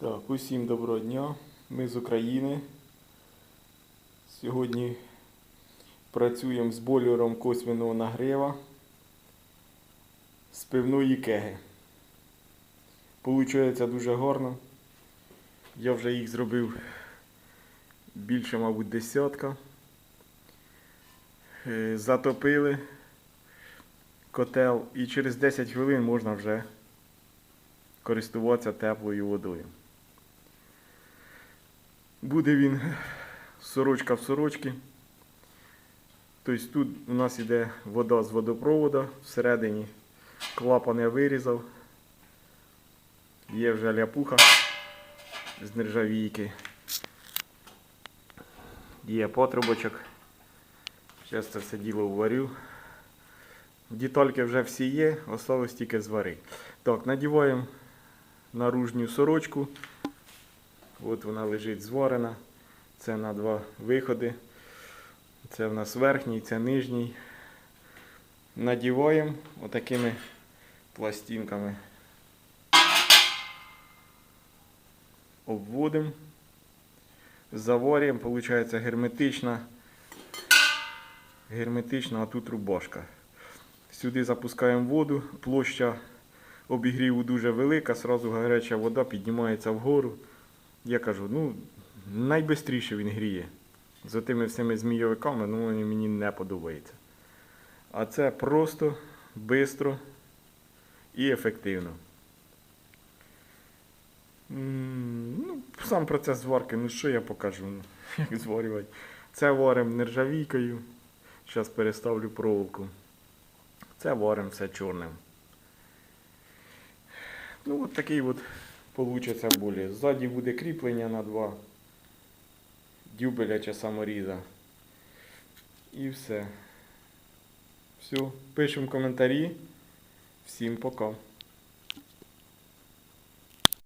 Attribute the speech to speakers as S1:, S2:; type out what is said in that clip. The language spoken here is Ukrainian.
S1: Так, усім доброго дня. Ми з України. Сьогодні працюємо з бойлером косвіного нагріва з пивної кеги. Получається дуже гарно. Я вже їх зробив більше, мабуть, десятка. Е, Затопили котел і через 10 хвилин можна вже користуватися теплою водою. Буде він сорочка в сорочці. Тобто тут у нас йде вода з водопроводу, всередині клапан я вирізав. Є вже ляпуха з нержавійки. Є патрубочок. Зараз це все діло варю. Детальки вже всі є, осталось тільки звари. Так, надіваємо наружню сорочку. От вона лежить зварена. Це на два виходи. Це в нас верхній, це нижній. Надіваємо отакими пластинками. Обводимо. Заварюємо, виходить герметична. Герметична, тут рубашка. Сюди запускаємо воду, площа обігріву дуже велика, сразу гаряча вода піднімається вгору. Я кажу, ну, найбистріше він гріє. З тими всіми змійовиками, ну вони мені не подобається. А це просто, швидко і ефективно. Ну, сам процес зварки, ну що я покажу, ну, як зварювати. Це варимо нержавійкою. Зараз переставлю проволоку. Це варимо все чорним. Ну, от такий от получиться болі. Ззаді буде кріплення на два дюбеля чи саморіза. І все. Все. Пишемо коментарі. Всім пока.